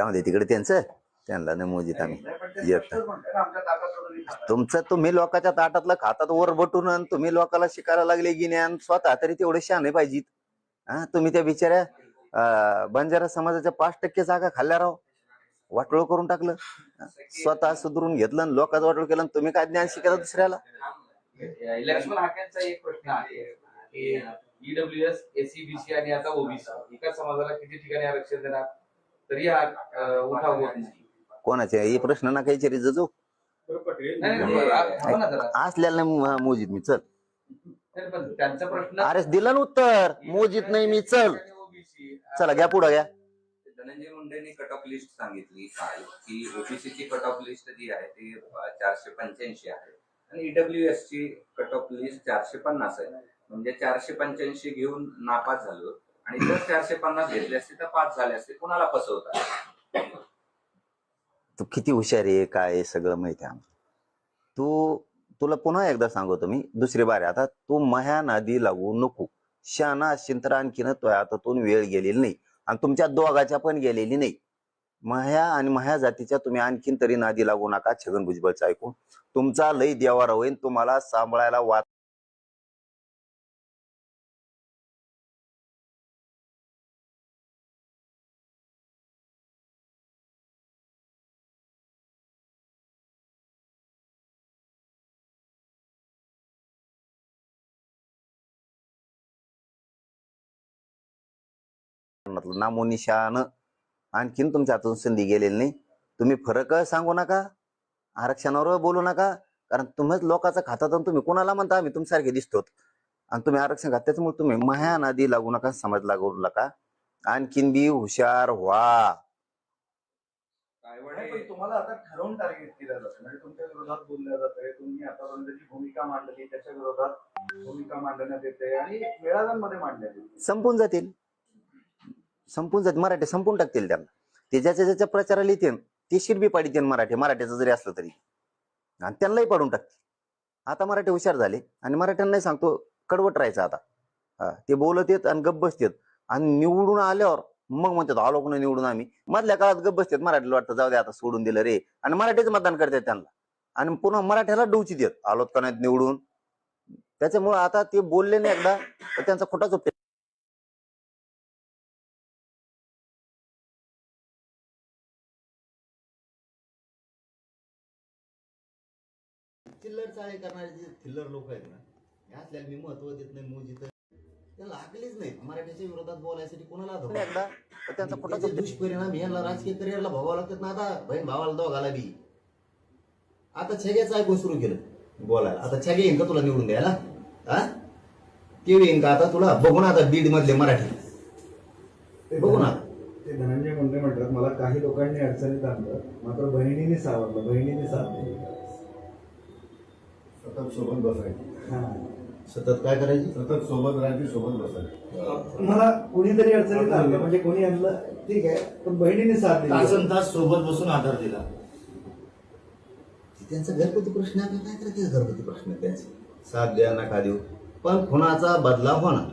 जाऊ तिकडे त्यांचं? त्यांना नाही मोजीत आम्ही. येत तुमचं तुम्ही लोकांच्या ताटातलं खातात वर बटून तुम्ही लोकांना शिकायला लागले की ज्ञान स्वतः तरी तेवढे शहाणे पाहिजेत. हा तुम्ही त्या बिचाऱ्या अं, बंजारा समाजाच्या पाच टक्के जागा खाल्ल्या राहो वाटोळ करून टाकलं. स्वतः सुधरून घेतलं आणि लोकांचं वाटोळ केलं आणि तुम्ही काय ज्ञान शिकायला दुसऱ्याला? लक्ष्मण हाकेंचा एक प्रश्न आहे. की एसीबीसी आणि आता ओबीसी एका समाजाला किती ठिकाणी आरक्षण देणार? तरी हा अं, उठाव होत नाही. कोणाचे? हे प्रश्न ना काही चरी जो नाही, नाही, नाही, आ- थांबा ना जरा. असल्याला नाही मोजीत मी चल. नाही, पण त्यांचा प्रश्न अरे दिलं ना उत्तर. मोजीत नाही मी चल. चला घ्या पुढं घ्या. धनंजय मुंडेंनी कट ऑफ लिस्ट सांगितली काल की ओबीसीची कट ऑफ लिस्ट जी आहे ती अं, चारशे पंच्याऐंशी आहे. आणि ईडब्ल्यू ची कट ऑफ लिस्ट चारशे पन्नास आहे. म्हणजे चारशे पंच्याऐंशी घेऊन नापास झालो. आणि जर चारशे पन्नास घेतले असते तर पाच झाले असते. कुणाला फसवतात तू किती हुशार आहे काय आहे सगळं माहिती आहे आम्हाला. तू तुला पुन्हा एकदा सांगतो मी दुसरी बारी. आता तू मह्या नादी लागू नको. शाना असशील तर आणखीन तो हातातून वेळ गेलेली नाही. आणि तुमच्या दोघाच्या पण गेलेली नाही. मह्या आणि मह्या जातीच्या तुम्ही आणखीन तरी नादी लागू नका छगन भुजबळचं ऐकून. तुमचा लय देवारा होईल तुम्हाला सांभाळायला वाच नामो निशान आणखीन तुमच्या हातून संधी गेलेली नाही. तुम्ही फरक सांगू नका आरक्षणावर बोलू नका कारण तुम्हीच लोकांचा खातात आणि तुम्ही कोणाला म्हणता? आम्ही तुमच्यासारखे दिसतो आणि तुम्ही आरक्षण खात त्याच्यामुळे तुम्ही मह्या नदी लागू नका समाज लागू नका. आणखीन बी हुशार व्हा. तुम्हाला आता ठरवून टार्गेट केलं जातं. म्हणजे तुमच्या विरोधात बोललं जातंय तुम्ही आतापर्यंत जी भूमिका मांडली त्याच्या विरोधात भूमिका मांडण्यात येते आणि येते. संपून जातील. संपून जात मराठी संपून टाकतील त्यांना. ते ज्याच्या ज्याच्या प्रचाराला येतील ते शिरबी पाडीते मराठी मराठ्याचं जरी असलं तरी. आणि त्यांनाही पाडून टाकतील. आता मराठी हुशार झाले आणि मराठ्यांनाही सांगतो कडवट राहायचं आता. ते बोलत येत आणि गप्प बसतेत. आणि निवडून आल्यावर मग म्हणतात आलो कोणी निवडून आम्ही. मधल्या काळात गप्प बसतात मराठीला वाटतं जाऊ दे आता सोडून दिलं रे. आणि मराठीचं मतदान करतात त्यांना. आणि पुन्हा मराठ्याला डोची देत आलोत का नाहीत निवडून? त्याच्यामुळे आता ते बोलले नाही एकदा तर त्यांचा खोटाच चिल्लर चाळे करणारे जे थिल्लर लोक आहेत ना हे असल्याला मी महत्त्व देत नाही मोजीत त्याला आकलीच नाही मराठीच्या विरोधात बोलायसाठी कोणाला धोका? तर त्यांचा दुष्परिणाम यांना राजकीय करिअरला भोगावं लागतात ना आता. बहीण भावाला दोघाला बी. आता छगेचं ऐकून सुरू केलं बोलायला. आता छगे येईन का तुला निवडून द्यायला? हा ते येईन का आता तुला? बघू ना आता बीड मधले मराठी. बघू ना ते धनंजय मुंडे म्हणतात मला काही लोकांनी अडचणीत आणलं मात्र बहिणीने सावरलं बहिणीने साथ दिली. सतत सोबत बसायची. हा. सतत काय करायची? सतत सोबत राहायची सोबत बसायची. मला कोणीतरी अडचणीत आणलं म्हणजे कोणी आणलं ठीक आहे पण बहिणीने साथ दिली. तासन तास सोबत बसून आधार दिला. त्यांचा घरगुती प्रश्न आहे काय करायचं घरगुती प्रश्न आहे त्यांचे? साथ द्या नका देऊ पण खुनाचा बदलाव होणार.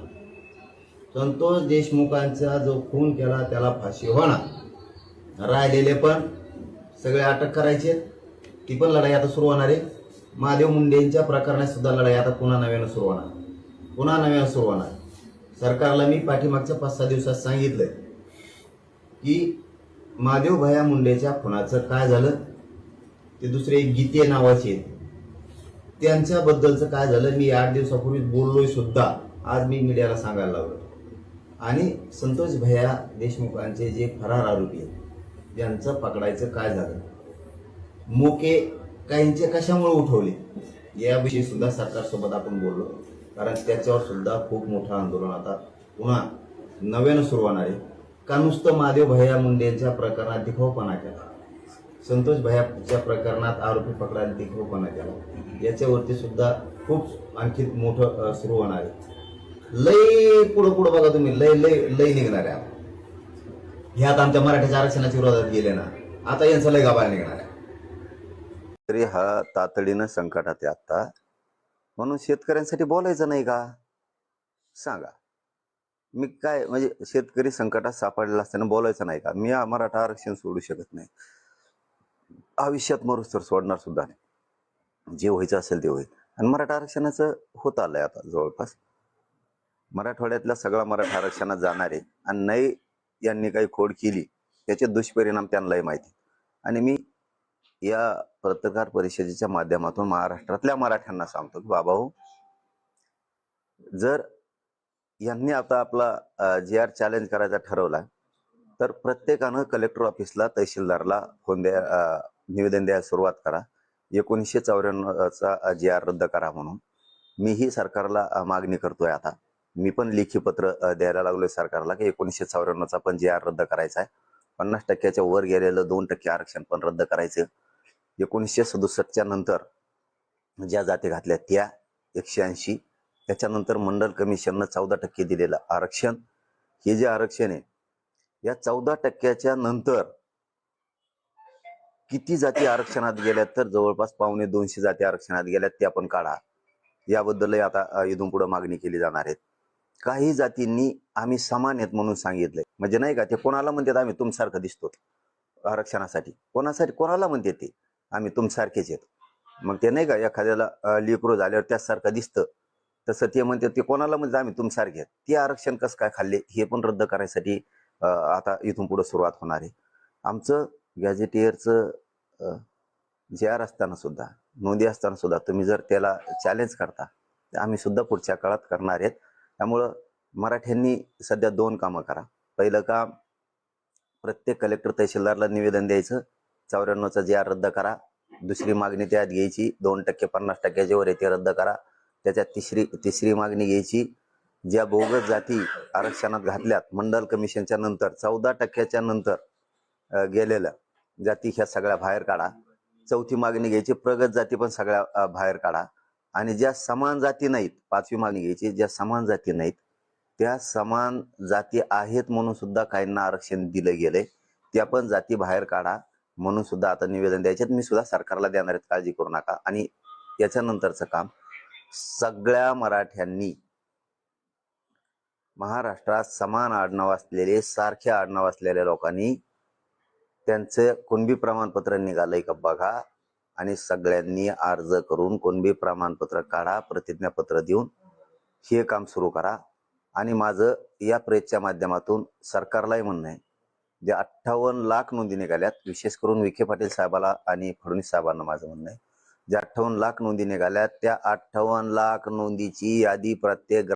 संतोष देशमुखांचा जो खून केला त्याला फाशी होणार. राहिलेले पण सगळे अटक करायचे. ती पण लढाई आता सुरू होणार आहे. महादेव मुंडेंच्या प्रकरणात सुद्धा लढाई आता पुन्हा नव्यानं सुरू होणार. पुन्हा नव्यानं सुरू होणार. सरकारला मी पाठीमागच्या पाच सहा दिवसात सांगितलंय की महादेव भया मुंडेच्या खुनाचं काय झालं? ते दुसरे एक गीते नावाचे आहेत. त्यांच्याबद्दलचं काय झालं? मी आठ दिवसापूर्वी बोललोय सुद्धा. आज मी मीडियाला सांगायला लागलो. आणि संतोष भैया देशमुखांचे जे फरार आरोपी आहेत त्यांचं पकडायचं काय झालं? मोके काहींचे कशामुळे उठवले? याविषयी सुद्धा सरकारसोबत आपण बोललो. कारण त्याच्यावर सुद्धा खूप मोठं आंदोलन आता पुन्हा नव्यानं सुरू होणार आहे. का नुसतं महादेव भैया मुंडेंच्या प्रकरणात दिखावपणा केला? संतोष भैयाच्या प्रकरणात आरोपी पकडायला दिखावपणा केला? याच्यावरती सुद्धा खूप आणखी मोठं सुरू होणार आहे. लय पुढं पुढं बघा तुम्ही. लय लय लय निघणार आहे. आता. ह्यात आमच्या मराठीच्या आरक्षणाच्या विरोधात गेले ना. आता यांचं लय गाबाळ निघणार आहे. तरी हा तातडीनं संकटात आहे आता म्हणून शेतकऱ्यांसाठी बोलायचं नाही का? सांगा. मी काय म्हणजे शेतकरी संकटात सापडलेला असताना बोलायचं नाही का? मी मराठा आरक्षण सोडू शकत नाही. आयुष्यात मरूस तर सोडणार सुद्धा नाही. जे व्हायचं असेल ते होईल. आणि मराठा आरक्षणाचं होत आलंय आता जवळपास. मराठवाड्यातल्या सगळा मराठा आरक्षणात जाणार आहे. आणि नाही यांनी काही खोड केली त्याचे दुष्परिणाम त्यांनाही माहिती. आणि मी या पत्रकार परिषदेच्या माध्यमातून महाराष्ट्रातल्या मराठ्यांना सांगतो की बाबा हो जर यांनी आता आपला जे आर चॅलेंज करायचा ठरवला तर प्रत्येकानं कलेक्टर ऑफिसला तहसीलदारला फोन द्या निवेदन द्यायला सुरुवात करा. एकोणीसशे चौऱ्याण्णवचा जे आर रद्द करा म्हणून. मीही सरकारला मागणी करतोय आता. मी पण लेखी पत्र द्यायला लागलोय सरकारला की एकोणीसशे चौऱ्याण्णवचा पण जे आर रद्द करायचा आहे. पन्नास टक्क्याच्या वर गेलेलं दोन टक्के आरक्षण पण रद्द करायचं. एकोणीसशे सदुसष्टच्या नंतर ज्या जाती घातल्या त्या एकशे ऐंशी. त्याच्यानंतर मंडल कमिशननं चौदा टक्के दिलेलं आरक्षण. हे जे आरक्षण आहे या चौदा टक्क्याच्या नंतर किती जाती आरक्षणात गेल्यात तर जवळपास पावणे दोनशे जाती आरक्षणात गेल्यात त्या पण काढा. याबद्दलही आता इथून पुढे मागणी केली जाणार आहे. काही जातींनी आम्ही समान आहेत म्हणून सांगितलंय. म्हणजे नाही का ते कोणाला म्हणतात आम्ही तुमसारखं दिसतो आरक्षणासाठी. कोणासाठी कोणाला म्हणते ते? आम्ही तुमसारखेच आहेत. मग ते नाही का एखाद्याला अ, लेकरू झाल्यावर त्यासारखं दिसतं. तसं ते म्हणते ते कोणाला म्हणजे आम्ही तुमसारखे आहेत. ते आरक्षण कसं काय खाल्ले हे पण रद्द करायसाठी आता इथून पुढे सुरुवात होणार आहे. आमचं गॅजेटियरचं जे आर असताना सुद्धा नोंदी असताना सुद्धा तुम्ही जर त्याला चॅलेंज करता तर आम्ही सुद्धा पुढच्या काळात करणार आहेत. त्यामुळं मराठ्यांनी सध्या दोन कामं करा. पहिलं काम प्रत्येक कलेक्टर तहसीलदारला निवेदन द्यायचं चौऱ्याण्णवचा जी आर रद्द करा. दुसरी मागणी त्यात घ्यायची दोन टक्के पन्नास टक्क्याच्या वर आहे ते रद्द करा. त्याच्यात तिसरी तिसरी मागणी घ्यायची ज्या बोगस जाती आरक्षणात घातल्यात मंडल कमिशनच्या नंतर चौदा टक्क्याच्या नंतर गेलेल्या जाती ह्या सगळ्या बाहेर काढा. चौथी मागणी घ्यायची प्रगत जाती पण सगळ्या बाहेर काढा. आणि ज्या समान जाती नाहीत पाचवी मागणी घ्यायची ज्या समान जाती नाहीत त्या समान जाती आहेत म्हणून सुद्धा काहींना आरक्षण दिलं गेलंय. त्या पण जाती बाहेर काढा. म्हणून सुद्धा आता निवेदन द्यायचे मी सुद्धा सरकारला देणार आहेत काळजी करू नका. आणि याच्यानंतरचं काम सगळ्या मराठ्यांनी महाराष्ट्रात समान आडनाव असलेले सारखे आडनाव असलेल्या लोकांनी त्यांचं कुणबी प्रमाणपत्र निघालंय का बघा. आणि सगळ्यांनी अर्ज करून कुणबी प्रमाणपत्र काढा प्रतिज्ञापत्र देऊन हे काम सुरू करा. आणि माझं या प्रेसच्या माध्यमातून सरकारलाही म्हणणं आहे जे अठ्ठावन्न लाख नोंदी निघाल्यात विशेष करून विखे पाटील साहेबाला आणि फडणवीस साहेबांना माझं म्हणणं आहे. ज्या अठ्ठावन्न लाख नोंदी निघाल्यात त्या अठ्ठावन्न लाख नोंदीची यादी प्रत्येक